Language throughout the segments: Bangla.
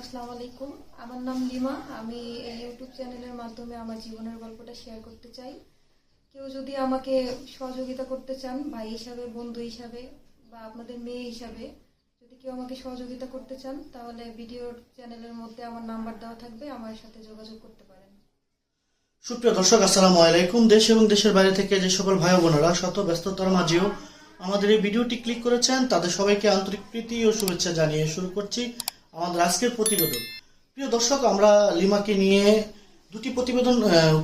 আসসালামু আলাইকুম। আমার নাম লিমা। আমি এই ইউটিউব চ্যানেলের মাধ্যমে আমার জীবনের গল্পটা শেয়ার করতে চাই। কেউ যদি আমাকে সহযোগিতা করতে চান, ভাই হিসাবে, বন্ধু হিসাবে, বা আপনাদের মেয়ে হিসাবে, যদি কেউ আমাকে সহযোগিতা করতে চান, তাহলে ভিডিওর চ্যানেলের মধ্যে আমার নাম্বার দেওয়া থাকবে। আমার সাথে যোগাযোগ করতে পারেন। সুপ্রিয় দর্শক, আসসালামু আলাইকুম। দেশ এবং দেশের বাইরে থেকে যে সকল ভাই বোনেরা শত ব্যস্ততার মাঝেও আমাদের এই ভিডিওটি ক্লিক করেছেন, তাদের সবাইকে আন্তরিক প্রীতি ও শুভেচ্ছা জানিয়ে শুরু করছি। আমাদের আজকের প্রতিবেদন। প্রিয় দর্শক আমরা লিমাকে নিয়ে দুটি প্রতিবেদন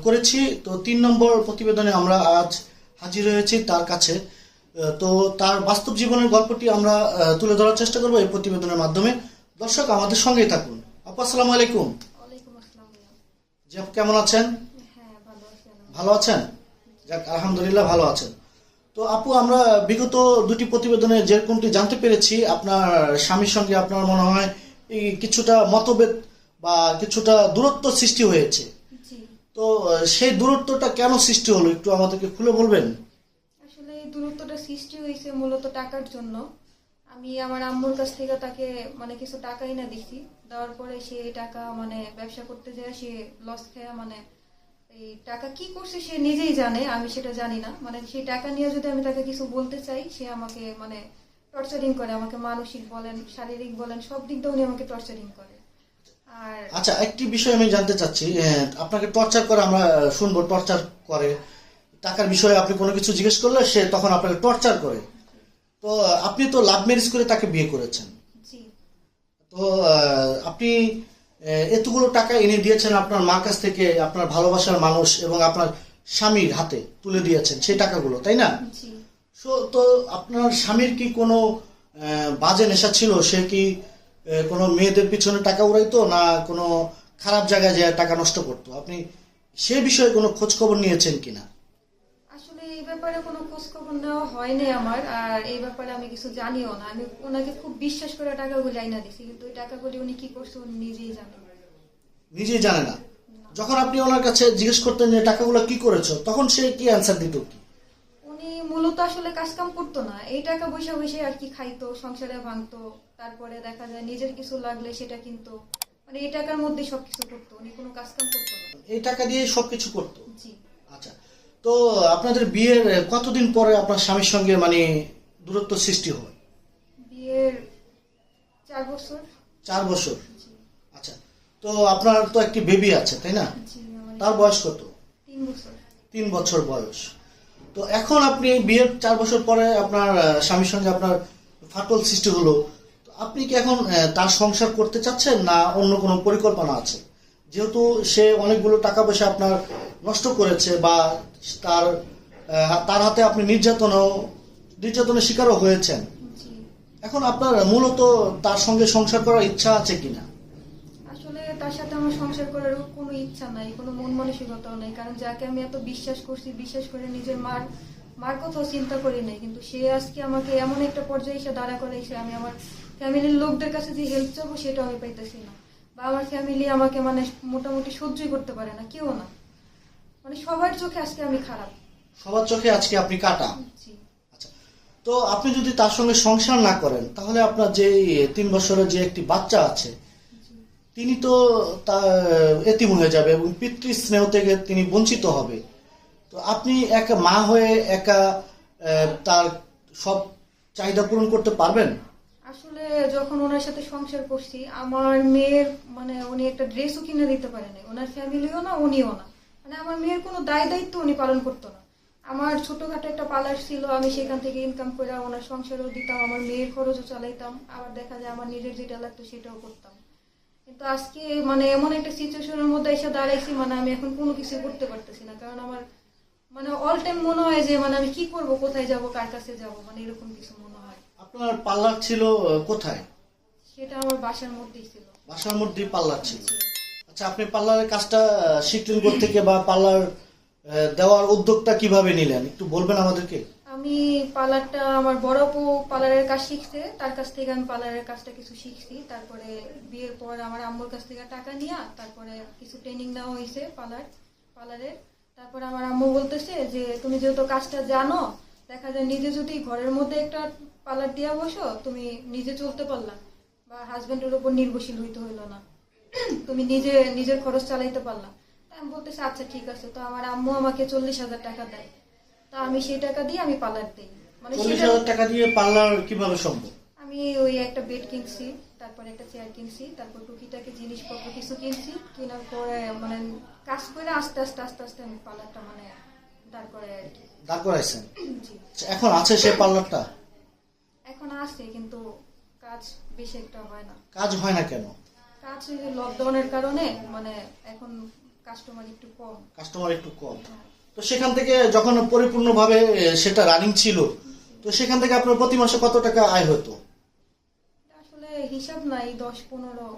করেছি। তো তিন নম্বর প্রতিবেদনে আমরা আজ হাজির হয়েছি তার কাছে। তো তার বাস্তব জীবনের গল্পটি আমরা তুলে ধরার চেষ্টা করব এই প্রতিবেদনের মাধ্যমে। দর্শক আমাদের সঙ্গেই থাকুন। আপু আসসালামু আলাইকুম। জি আপু কেমন আছেন? হ্যাঁ ভালো আছেন? যাক আলহামদুলিল্লাহ ভালো আছেন। তো আপু আমরা বিগত দুটি প্রতিবেদনে যেরকমটি জানতে পেরেছি আপনার স্বামীর সঙ্গে আপনার মনে হয় কিছুটা মতভেদ বা কিছুটা দূরত্ব সৃষ্টি হয়েছে। তো সেই দূরত্বটা কেন সৃষ্টি হলো? একটু আমাদেরকে খুলে বলবেন। আসলে এই দূরত্বটা সৃষ্টি হয়েছে মূলত টাকার জন্য। আমি আমার আম্মুর কাছ থেকে তাকে মানে কিছু টাকাই না দিছি। দেওয়ার পরে সে টাকা মানে ব্যবসা করতে যায় সে লস খেয়ে মানে এই টাকা কি করছে সে নিজেই জানে আমি সেটা জানি না। মানে সেই টাকা নিয়ে যদি আমি তাকে কিছু বলতে চাই সে আমাকে মানে টর্চারিং করে আমাকে মানসিক বলেন শারীরিক বলেন সব দিক দিয়ে উনি আমাকে টর্চারিং করে। আর আচ্ছা একটি বিষয় আমি জানতে চাচ্ছি আপনাকে টর্চার করে আমরা শুনব টর্চার করে। টাকার বিষয়ে আপনি কোনো কিছু জিজ্ঞেস করলে সে তখন আপনাকে টর্চার করে। তো আপনি তো লাভ ম্যারেজ করে তাকে বিয়ে করেছেন। তো আপনি এতগুলো টাকা এনে দিয়েছেন আপনার মার কাছ থেকে আপনার ভালোবাসার মানুষ এবং আপনার স্বামীর হাতে তুলে দিয়েছেন সেই টাকাগুলো তাই না? তো আপনার স্বামীর কি কোনো বাজে নেশা ছিল? সে কি কোনো মেয়েদের পিছনে টাকা উড়াইতো না কোনো খারাপ জায়গায় যায় টাকা নষ্ট করতো? আপনি সে বিষয়ে কোনো খোঁজ খবর নিয়েছেন কিনা? আসলে এই ব্যাপারে কোনো খোঁজ খবর নেওয়া হয়নি আমার আর এই ব্যাপারে আমি কিছু জানিও না। আমি ওনাকে খুব বিশ্বাস করে টাকাগুলি আইনা দিছি কিন্তু ওই টাকাগুলি উনি কি করছে উনি নিজেই জানেন নিজেই জানে না? যখন আপনি ওনার কাছে জিজ্ঞেস করতেন যে টাকাগুলো কি করেছ তখন সে কি অ্যান্সার দিত কি? মূলত আসলে কাজ কাম করতো না। এই টাকা বসে বসে আর কি খাইতো সংসারে ভাঙতো তারপরে দেখা যায় নিজের কিছু লাগলে সেটা কিন্তু। মানে এই টাকার মধ্যে সবকিছু করতো উনি কোনো কাজ কাম করতো না। এই টাকা দিয়ে সবকিছু করতো? জি। আচ্ছা তো আপনাদের বিয়ের কতদিন পরে আপনার স্বামীর সঙ্গে মানে দূরত্ব সৃষ্টি হয়? বিয়ের চার বছর। চার বছর? আচ্ছা তো আপনার তো একটি বেবি আছে তাই না? তার বয়স কত? তিন বছর। তিন বছর বয়স। তো এখন আপনি বিয়ের চার বছর পরে আপনার স্বামীর সঙ্গে আপনার ফাটল সৃষ্টি হলো। আপনি কি এখন তার সংসার করতে চাচ্ছেন না অন্য কোনো পরিকল্পনা আছে? যেহেতু সে অনেকগুলো টাকা পয়সা আপনার নষ্ট করেছে বা তার তার হাতে আপনি নির্যাতনও নির্যাতনের শিকারও হয়েছেন। এখন আপনার মূলত তার সঙ্গে সংসার করার ইচ্ছা আছে কিনা? তার সাথে আমার সংসার করার কোনো ইচ্ছা নাই কোনো মন মানসিকতাও নাই। কারণ যাকে আমি এত বিশ্বাস করছি বিশ্বাস করে নিজের মার মার কথাও চিন্তা করি নাই। কিন্তু সে আজকে আমাকে এমন একটা পর্যায়ে এসে দাঁড়া করাইছে আমি আমার ফ্যামিলির লোকদের কাছে যে হেল্প চাবো সেটা আমি পাইতেছি না। বা আমার ফ্যামিলি আমাকে মানে মোটামুটি সহ্যই করতে পারে না কেউ না। মানে সবার চোখে আজকে আমি খারাপ। সবার চোখে আজকে আপনি কাটা। আচ্ছা তো আপনি যদি তার সঙ্গে সংসার না করেন তাহলে আপনার যে তিন বছরের যে একটি বাচ্চা আছে তিনি তো এতিম হয়ে যাবে এবং পিতৃ স্নেহ থেকে তিনি বঞ্চিত হবে। তো আপনি একা মা হয়ে একা তার সব চাহিদা পূরণ করতে পারবেন? আসলে যখন ওনার সাথে সংসার করছি, আমার মেয়ের মানে উনি একটা ড্রেসও কিনে দিতে পারেনি। ওনার ফ্যামিলিও না, উনিও না। মানে আমার মেয়ের কোনো দায় দায়িত্ব উনি পালন করতো না। আমার ছোটখাটো একটা পার্লার ছিল, আমি সেখান থেকে ইনকাম করে ওনার সংসারও দিতাম, আমার মেয়ের খরচও চালাইতাম। আবার দেখা যায় আমার নিজের যেটা লাগতো সেটাও করতাম। কিন্তু আজকে মানে এমন একটা সিচুয়েশনের মধ্যে এসে দাঁড়াইছি মানে আমি এখন কোনো কিছু করতে পারতেছি না। কারণ আমার মানে অল টাইম মনে হয় যে মানে আমি কি করব কোথায় যাব কার কাছে যাব মানে এরকম কিছু মনে হয়। আপনার পার্লার ছিল কোথায়? সেটা আমার বাসার মধ্যেই ছিল। বাসার মধ্যেই পার্লার ছিল। আচ্ছা আপনি পার্লারের কাজটা শিখলেন থেকে বা পার্লার দেওয়ার উদ্যোগটা কীভাবে নিলেন? একটু বলবেন আমাদেরকে? আমি পার্লারটা, আমার বড় আপু পার্লারের কাজ শিখছে, তার কাছ থেকে আমি পার্লারের কাজটা কিছু শিখছি। তারপরে বিয়ের পর আমার আম্মুর কাছ থেকে টাকা নিয়ে, তারপরে কিছু ট্রেনিং নেওয়া হয়েছে পার্লার পার্লারের তারপরে আমার আম্মু বলতেছে যে, তুমি যেহেতু কাজটা জানো, দেখা যায় নিজে যদি ঘরের মধ্যে একটা পার্লার দিয়া বসো, তুমি নিজে চলতে পারলা বা হাজবেন্ডের উপর নির্ভরশীল হইতে হইল না। তুমি নিজে, নিজের খরচ চালাইতে পারলা। আমি বলতেছি আচ্ছা ঠিক আছে। তো আমার আম্মু আমাকে চল্লিশ হাজার টাকা দেয়। তা আমি সেই টাকা দিয়ে আমি পার্লার দিই। মানে চল্লিশ সেটা হাজার টাকা দিয়ে পার্লার কীভাবে সম্ভব? আমি ওই একটা বেড কিনছি তারপর একটা চেয়ার কিনছি তারপর টুকিটাকে জিনিসপত্র কিছু কিনছি কেনার পরে মানে কাজ করে আস্তে আস্তে আস্তে আস্তে আমি পার্লারটা মানে দাঁড় করে আর কি। দাঁড় করাইছেন? জি। আচ্ছা, এখন আছে সেই পার্লারটা এখন আসছে কিন্তু কাজ বেশি একটা হয় না। কাজ হয় না কেন? কাজ ওই যে লকডাউনের কারণে মানে এখন কাস্টমার একটু কম। কাস্টমার একটু কম। তো সেখান থেকে যখন পরিপূর্ণভাবে সেটা রানিং ছিল তো সেখান থেকে আপনার প্রতি মাসে কত টাকা আয় হতো? আসলে হিসাব নাই দশ পনেরো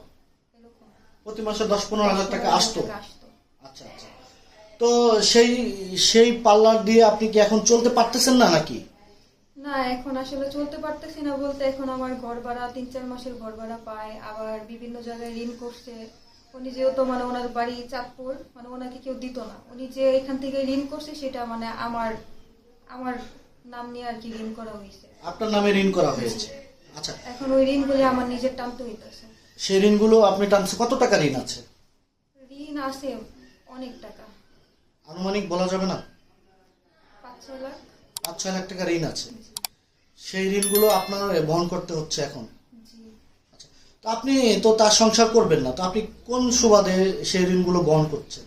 এরকম। প্রতি মাসে দশ পনেরো হাজার টাকা আসতো? টাকা আসতো। আচ্ছা আচ্ছা। তো সেই সেই পার্লার দিয়ে আপনি কি এখন চলতে পারতেছেন না নাকি? না এখন আসলে চলতে পারতেছি না বলতে এখন আমার ঘর ভাড়া তিন চার মাসের ঘর ভাড়া পায় আবার বিভিন্ন জায়গায় ঋণ করছে। উনি যেহেতু মানে ওনার বাড়ি চাঁদপুর মানে ওনাকে কেউ দিত না। উনি যে এখান থেকে ঋণ করছে সেটা মানে আমার আমার নাম নিয়ে আর কি ঋণ করা হয়েছে। আপনার নামে ঋণ করা হয়েছে? আচ্ছা। এখন ওই ঋণগুলি আমার নিজের টানতে হইতেছে। সেই ঋণগুলো আপনি টানছে কত টাকা ঋণ আছে? ঋণ আছে অনেক টাকা। আনুমানিক বলা যাবে না? পাঁচ ছয় লাখ। পাঁচ ছয় লাখ টাকা ঋণ আছে। সেই ঋণগুলো আপনার বহন করতে হচ্ছে এখন? আপনি তো তার সংসার করবেন না, তো আপনি কোন সুবাদে সেই ঋণগুলো বহন করছেন?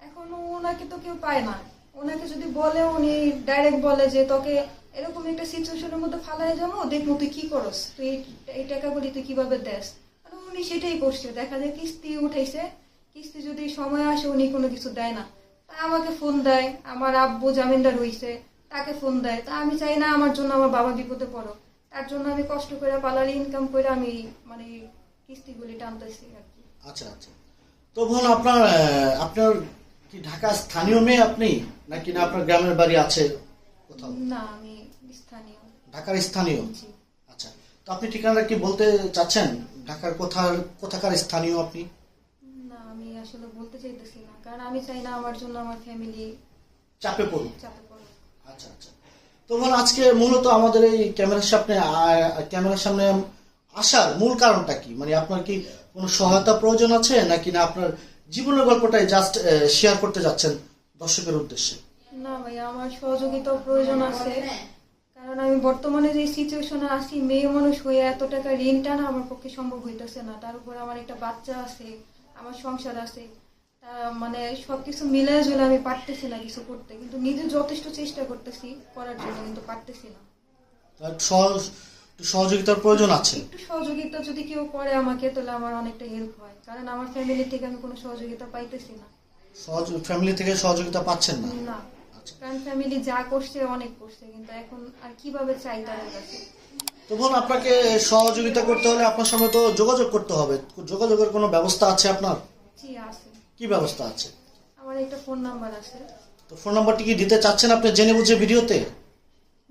এখন ওনাকে তো কেউ পায় না। ওনাকে যদি বলে, উনি ডাইরেক্ট বলে যে, তোকে এরকম একটা সিচুয়েশনের মধ্যে ফালাই যাব দেখব তুই কি করস, তুই এই- এই টাকাগুলি তুই কীভাবে দেস? মানে উনি সেটাই করছে। দেখা যায় কিস্তি উঠাইছে, কিস্তি যদি সময় আসে, উনি কোনো কিছু দেয় না। তা আমাকে ফোন দেয়, আমার আব্বু জামিনদার হইছে, তাকে ফোন দেয়। তা আমি চাই না আমার জন্য আমার বাবা বিপদে পড়ো তার জন্য আমি কষ্ট করে পালার ইনকাম করে আমি মানে কিস্তিগুলি টানতেছি আর কি। আচ্ছা আচ্ছা। তো বোন আপনার আপনার কি ঢাকা স্থানীয় মেয়ে আপনি? নাকি না আপনার গ্রামের বাড়ি আছে কোথাও? না আমি স্থানীয়। ঢাকার স্থানীয়? আচ্ছা। তো আপনি ঠিকানা কি বলতে চাচ্ছেন? ঢাকার কোথার কোথাকার স্থানীয় আপনি? না আমি আসলে বলতে চাইতেছি না কারণ আমি চাই না আমার জন্য আমার ফ্যামিলি চাপে পড়ুন চাপে তো বোন আজকে মূলত আমাদের এই ক্যামেরার সামনে ক্যামেরার সামনে আসার মূল কারণটা কি? মানে আপনার কি কোনো সহায়তা প্রয়োজন আছে, নাকি না আপনার জীবনের গল্পটাই জাস্ট শেয়ার করতে যাচ্ছেন দর্শকের উদ্দেশ্যে? না ভাই আমার সহযোগিতার প্রয়োজন আছে। কারণ আমি বর্তমানে যে সিচুয়েশনে আছি, মেয়ে মানুষ হয়ে এত টাকা ঋণ টানা আমার পক্ষে সম্ভব হইতেছে না। তার উপর আমার একটা বাচ্চা আছে, আমার সংসার আছে। মানে সবকিছু মিলে ঝুলে আমি পারতেছি না কিছু করতে কিন্তু নিজে যথেষ্ট চেষ্টা করতেছি করার জন্য কিন্তু পারতেছি না। সহযোগিতার প্রয়োজন আছে? একটু সহযোগিতা যদি কেউ করে আমাকে তাহলে আমার অনেকটা হেল্প হয়। কারণ আমার ফ্যামিলি থেকে আমি কোনো সহযোগিতা পাইতেছি না। সহজ ফ্যামিলি থেকে সহযোগিতা পাচ্ছেন না? না। আচ্ছা। কারণ ফ্যামিলি যা করছে অনেক করছে কিন্তু এখন আর কীভাবে চাই তাদের কাছে? তো বোন আপনাকে সহযোগিতা করতে হলে আপনার সঙ্গে তো যোগাযোগ করতে হবে। যোগাযোগের কোনো ব্যবস্থা আছে আপনার? জি আছে। কি ব্যবস্থা আছে? আমার একটা ফোন নাম্বার আছে। তো ফোন নাম্বারটি কি দিতে চাচ্ছেন আপনি জেনে বুঝে ভিডিওতে?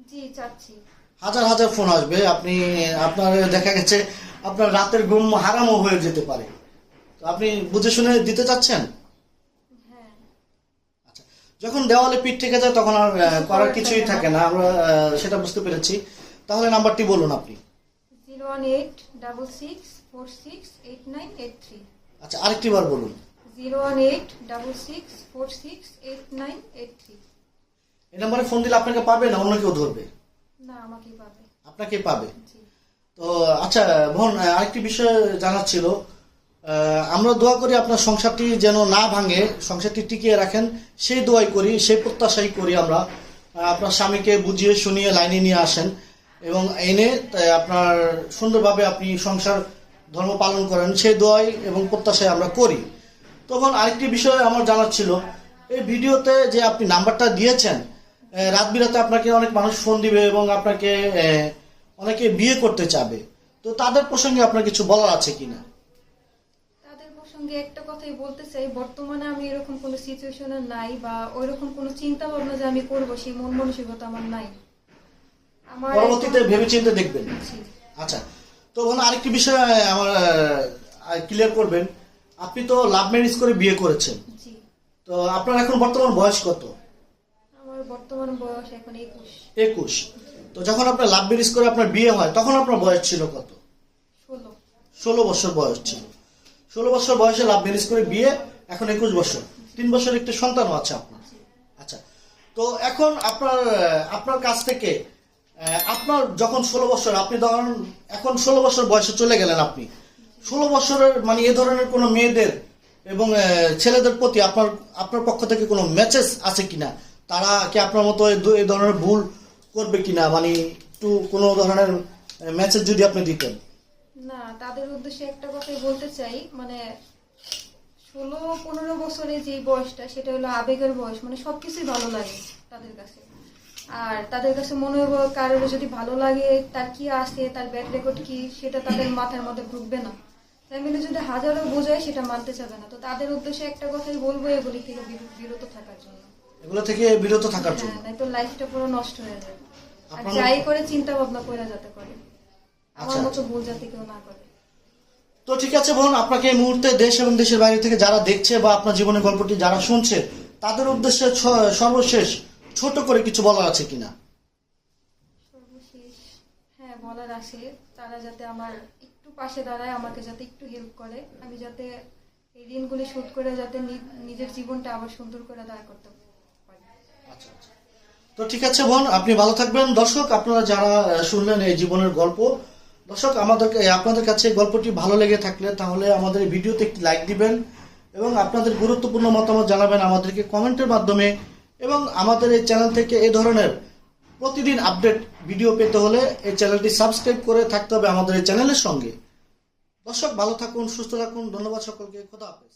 জি চাচ্ছি। হাজার হাজার ফোন আসবে। আপনি আপনার দেখা গেছে আপনার রাতের ঘুম হারামও হয়ে যেতে পারে। তো আপনি বুঝে শুনে দিতে চাচ্ছেন? হ্যাঁ। আচ্ছা যখন দেওয়ালে পিঠ থেকে যায় তখন আর করার কিছুই থাকে না। আমরা সেটা বুঝতে পেরেছি। তাহলে নাম্বারটি বলুন আপনি। Zero one eight double six four six eight nine eight three. আচ্ছা আরেকটি বার বলুন। Zero one eight double six four six eight nine eight three. এই নাম্বারে ফোন দিলে আপনাকে পাবে না অন্য কেউ ধরবে? না আমাকেই পাবে। আপনাকে পাবে। তো আচ্ছা বোন আরেকটি বিষয় জানার ছিল। আমরা দোয়া করি আপনার সংসারটি যেন না ভাঙে সংসারটি টিকিয়ে রাখেন। সেই দোয়াই করি সেই প্রত্যাশাই করি আমরা। আপনার স্বামীকে বুঝিয়ে শুনিয়ে লাইনে নিয়ে আসেন এবং এনে আপনার সুন্দরভাবে আপনি সংসার ধর্ম পালন করেন। সেই দোয়াই এবং প্রত্যাশাই আমরা করি। তখন আরেকটি বিষয় আমার জানার ছিল। এই ভিডিওতে যে আপনি নাম্বারটা দিয়েছেন রাত বিরাতে আপনাকে অনেক মানুষ ফোন দিবে এবং আপনাকে অনেকে বিয়ে করতে চাবে। তো তাদের প্রসঙ্গে আপনার কিছু বলার আছে কিনা? তাদের প্রসঙ্গে একটা কথাই বলতে চাই বর্তমানে আমি এরকম কোনো সিচুয়েশনে নাই বা ওইরকম কোনো চিন্তা ভাবনা যে আমি করব সেই মন মানসিকতা আমার নাই। আমার পরবর্তীতে ভেবেচিন্তে দেখবেন। আচ্ছা তো ওখানে আরেকটি বিষয় আমার ক্লিয়ার করবেন। আপনি তো লাভ ম্যারেজ করে বিয়ে করেছেন। জি। তো আপনার এখন বর্তমান বয়স কত? আমার বর্তমান বয়স এখন একুশ। একুশ। তো যখন আপনার লাভ ম্যারেজ করে আপনার বিয়ে হয় তখন আপনার বয়স ছিল কত? ষোলো। ষোলো বছর বয়স ছিল। ষোলো বছর বয়সে লাভ ম্যারেজ করে বিয়ে এখন একুশ বছর। তিন বছর একটি সন্তানও আছে আপনার। আচ্ছা। তো এখন আপনার আপনার কাছ থেকে আপনার যখন ষোলো বছর আপনি ধরেন এখন ষোলো বছর বয়সে চলে গেলেন আপনি। ষোলো বছরের মানে এ ধরনের কোনো মেয়েদের এবং ছেলেদের প্রতি আপনার আপনার পক্ষ থেকে কোনো মেসেজ আছে কিনা? তারা কি আপনার মতো এই ধরনের ভুল করবে কিনা? মানে একটু কোনো ধরনের মেসেজ যদি আপনি দিতেন। না, তাদের উদ্দেশ্যে একটা কথাই বলতে চাই। মানে ষোলো, পনেরো বছরে যে বয়সটা, সেটা হলো আবেগের বয়স। মানে সবকিছুই ভালো লাগে তাদের কাছে। আর তাদের কাছে মনে হবে কারোর যদি ভালো লাগে, তার কি আছে, তার ব্যাড রেকর্ড কি, সেটা তাদের মাথার মধ্যে ঢুকবে না। ফ্যামিলি যদি হাজারো বোঝায় সেটা মানতে চাবে না। তো তাদের উদ্দেশ্যে একটা কথাই বলব এগুলি থেকে বিরত থাকার জন্য। এগুলো থেকে বিরত থাকার জন্য। হ্যাঁ নয়তো লাইফটা পুরো নষ্ট হয়ে যাবে আর যাই করে চিন্তা ভাবনা করে যাতে করে। আমার আচ্ছা, মতো ভুল যাতে কেউ না করে। তো ঠিক আছে বোন আপনাকে এই মুহূর্তে দেশ এবং দেশের বাইরে থেকে যারা দেখছে বা আপনার জীবনের গল্পটি যারা শুনছে তাদের উদ্দেশ্যে সর্বশেষ ছোট করে কিছু বলার আছে কিনা? সর্বশেষ হ্যাঁ বলার আছে। তারা যাতে আমার পাশে দাঁড়ায় আমাকে যাতে একটু হেল্প করে। আমি যাতে এই ঋণগুলি শোধ করে যাতে নিজের জীবনটা আবার সুন্দর করে দাঁড় করতে পারি। আচ্ছা আচ্ছা। তো ঠিক আছে বোন, আপনি ভালো থাকবেন। দর্শক, আপনারা যারা শুনলেন এই জীবনের গল্প, দর্শক আমাদেরকে আপনাদের কাছে গল্পটি ভালো লেগে থাকলে তাহলে আমাদের ভিডিওতে একটি লাইক দিবেন এবং আপনাদের গুরুত্বপূর্ণ মতামত জানাবেন আমাদেরকে কমেন্টের মাধ্যমে এবং আমাদের এই চ্যানেল থেকে এ ধরনের প্রতিদিন আপডেট ভিডিও পেতে হলে এই চ্যানেলটি সাবস্ক্রাইব করে থাকতে হবে আমাদের এই চ্যানেলের সঙ্গে। দর্শক ভালো থাকুন সুস্থ থাকুন ধন্যবাদ সকলকে খোদা হাফেজ।